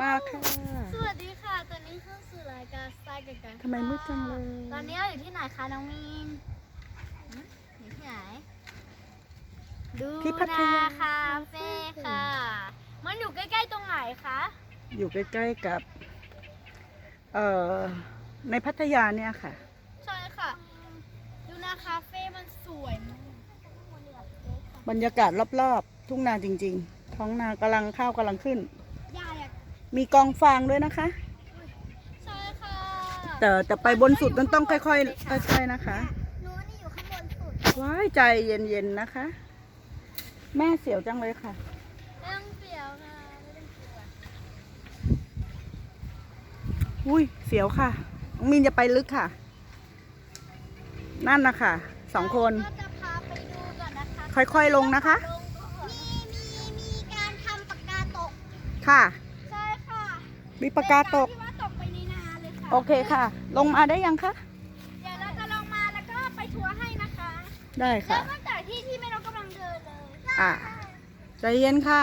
มาค่ะ สวัสดีค่ะ ตอนนี้เข้าสู่รายการสไตล์กันกันทำไมมืดจังเลย ตอนนี้เราอยู่ที่ไหนคะน้องมีนหืมอยู่ที่ไหน ดูที่พัทนายา คาเฟ่ค่ะ มันอยู่ใกล้ๆตรงไหนคะ อยู่ใกล้ๆกับ เอ่อ ในพัทยาเนี่ยค่ะ ใช่ค่ะ ดูนาคาเฟ่มันสวยมากบรรยากาศรอบๆ ทุ่งนาจริง ๆ ท้องนากำลังข้าวกำลังขึ้นยายอะ มีกองฟางด้วยนะคะ ใช่ค่ะแต่แต่ไปบนสุดนั้นต้องค่อยๆค่อยๆนะคะหนูนี่อยู่ข้างบนสุดว้ายใจเย็นๆนะคะ แม่เสียวจังเลยค่ะไม่ต้องเสียวค่ะไม่ต้องกลัวอุ้ยเสียวค่ะน้องมินจะไปลึกค่ะ นั่นนะคะสองคนก็จะพาไปดูก่อนนะคะค่อยๆลงนะคะลงก่อนมีมีมีการทำปากกาตก ค่ะใช่ค่ะ มีปากกาตกเป็นรที่ว่าตกไปในนาเลยค่ะโอเคค่ะ ลงมาได้ยังคะ เดี๋ยวเราจะลงมาแล้วก็ไปทัวร์ให้นะคะได้เริ่ค่ะ มตั้งแต่ที่ที่แม่นกกำลังเดินเลยอะ ใจเย็นค่ะ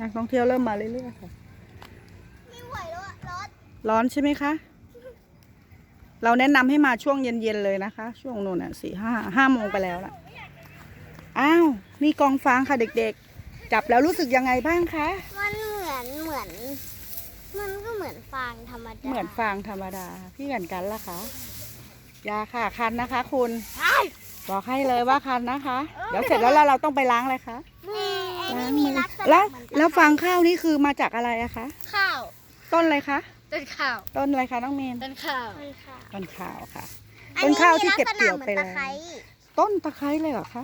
นักท่องเที่ยวเริ่มมาเรื่อยๆค่ะ ไม่ไหวแล้วอะรถร้อนใช่ไหมคะ เราแนะนำให้มาช่วงเย็นๆเลยนะคะ ช่วงนู้นอะสี่ห้าห้าโมงไปแล้วล่ะ อ้าวนี่กองฟางค่ะเด็กๆ จับแล้วรู้สึกยังไงบ้างคะ มันเหมือนเหมือน มันก็เหมือนฟางธรรมดาเหมือนฟางธรรมดา พี่เหมือนกันล่ะคะยาค่ะคันนะคะ คุณใช่บอกให้เลยว่าคันนะคะ เดี๋ยวเสร็จแล้วเราเราต้องไปล้างอะไรคะนี่มีลักษณะแล้วเหมือนกันแล้วฟางข้าวนี่คือมาจากอะไรอะคะ ข้าว ต้นอะไรคะ ต้นข้าว ต้นอะไรคะน้องเมน ต้นข้าว ต้นข้าวต้นข้าวค่ะ ต้นข้าวที่เก็บเกี่ยวไปแล้ว ต้นตะไคร้เลยเหรอคะ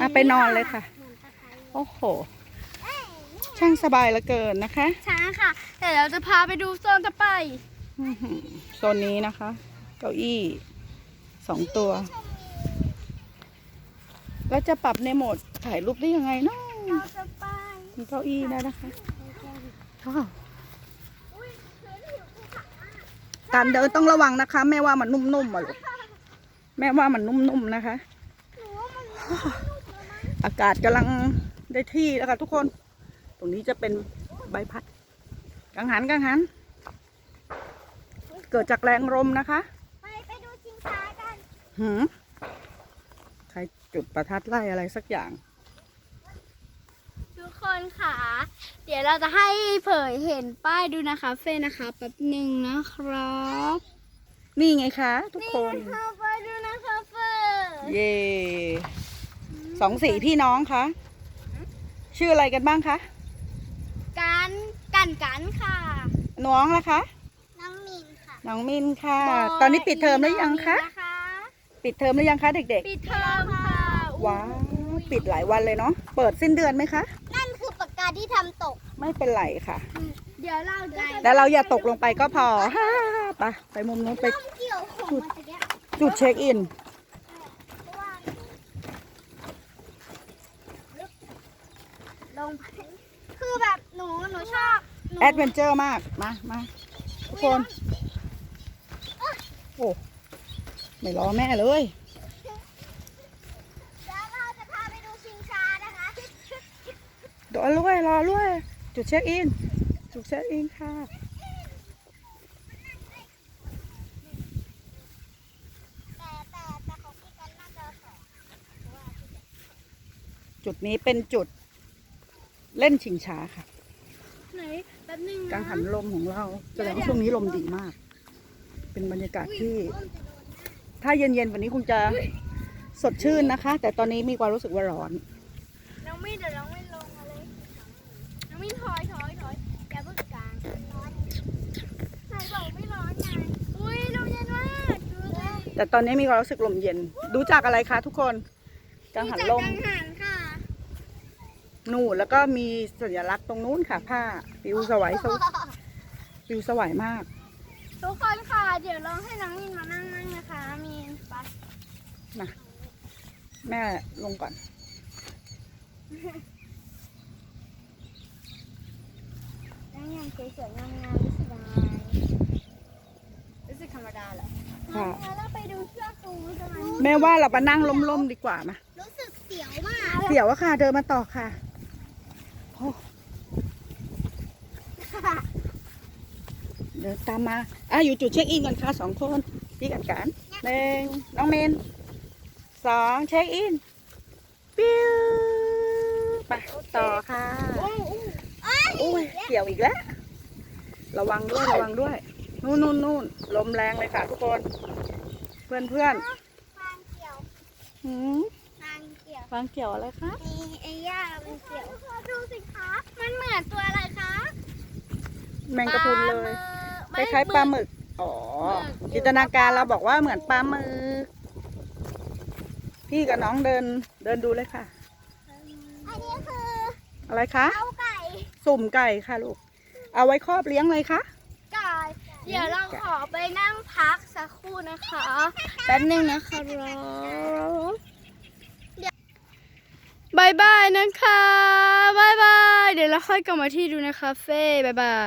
อะไปนอนเลยค่ะเหมือนตะไคร้โอ้โห ช่างสบายเหลือเกินนะคะ ช้างค่ะเดี๋ยวเราจะพาไปดูโซนต่อไป อื้อหือโซนนี้นะคะ เก้าอี้สองตัว แล้วจะปรับในโหมดถ่ายรูปได้ยังไงเนาะเราจะไปมีเก้าอี้ได้นะคะว้าวอุ้ยเสือที่อยู่ภูเขาอะการเดินต้องระวังนะคะ แม่ว่ามันนุ่มๆอะลูกแม่ว่ามันนุ่มๆนะคะ หนูว่ามันนุ่มแล้วมั้งอากาศกำลังได้ที่แล้วค่ะทุกคน ตรงนี้จะเป็นใบพัด กังหันกังหัน เกิดจากแรงลมนะคะ ไปไปดูชิงช้ากันหืมใครจุดประทัดไล่อะไรสักอย่าง ทุกคนค่ะ เดี๋ยวเราจะให้เผยเห็นป้ายดูนะคะ เฟ่นะคะแป๊บหนึ่งนะครับ นี่ไงคะ ทุกคนเข้าไปดูนะคะเฟ่เย่สองสีพี่น้องคะ ชื่ออะไรกันบ้างคะ กันกันกันค่ะ น้องล่ะคะ น้องมินค่ะ น้องมินค่ะ ตอนนี้ปิดเทอมหรือยังคะนะคะ ปิดเทอมหรือยังคะเด็กปิดเทอมค่ะๆ ว้าว ปิดหลายวันเลยเนาะ เปิดสิ้นเดือนไหมคะ นั่นคือปากกาที่ทำตก ไม่เป็นไรค่ะ เดี๋ยวเราจะแต่เราอย่าตกลงไปก็พอฮ่าไปไปมุมนู้นไปต้องเกี่ยวของมันจะเนี้ยจุดเช็คอินลงไป คือแบบหนูหนูชอบหนูแอดเวนเจอร์มากมามาทุกคนโอ้ไม่รอแม่เลยแล้วเราจะพาไปดูชิงช้านะคะรอด้วยรอด้วยจุดเช็คอิน จุดเช็คอินค่ะแต่แต่แต่ของพี่กันน่าจะสองจุดนี้เป็นจุด เล่นชิงช้าค่ะไหนแป๊บนึงกังหันลมของเราแสดงว่าช่วงนี้ลมดีมาก เป็นบรรยากาศที่ ถ้าเย็นๆวันนี้คงจะสดชื่นนะคะ แต่ตอนนี้มีความรู้สึกว่าร้อน น้องมินเดี๋ยวน้องมินลงมาเลยน้องมินถอยถอยถอยอย่าเพิ่งกลางร้อนไหนบอกไม่ร้อนไงอุ้ยลมเย็นมากดูสิแต่ตอนนี้มีความรู้สึกลมเย็น ดูจากอะไรคะทุกคนกังหันลมกังหันค่ะ นู่นแล้วก็มีสัญลักษณ์ตรงนู้นค่ะผ้าปิวสวยสวปิวสวยมาก ทุกคนค่ะ เดี๋ยวลองให้น้องมินมานั่งนั่งนะคะมินไปนะแม่ลงก่อน นั่งอย่างสวยๆงามๆรู้สึกยังไงรู้สึกธรรมดาเหรอค่ะ งั้นเราไปดูเชือกตูใช่ไหมแม่ว่าเราไปนั่งล้มๆดีกว่ามารู้สึกเสียวมาก เดี๋ยวอะค่ะเดินมาต่อค่ะโอ้ เดี๋ยวตามมา อะอยู่จุดเช็คอินกันค่ะสองคนพี่กันกันหนึ่งน้องเมนสองเช็คอิน ปิ้วไปต่อค่ะโอ้ยเกี่ยวอีกแล้ว ระวังด้วยระวังด้วย นู่นนู่นนู่นลมแรงเลยค่ะทุกคน เพื่อนเพื่อนอืม ววางเกี่ยวอะไรคะไอ้ไอ้ย่ามันเกี่ยวดูสิคะ มันเหมือนตัวอะไรคะแมงกะพรุนเลยปคลาหมึกล้ายๆปลาหมึก อ๋อหมึกจินตนาการเราบอกว่าเหมือนปลาหมึก พี่กับน้องเดินเดินดูเลยค่ะ อันนี้คืออะไรคะเอาไก่สุ่มไก่ค่ะลูก เอาไว้ครอบเลี้ยงเลยคะไก่ เดี๋ยวเราขอไปนั่งพักสักครู่นะคะ แป๊บนึงนะคะรอ บายบายนะคะบายบายเดี๋ยวเราค่อยกลับมาที่ดูนะคาเฟ่บายบาย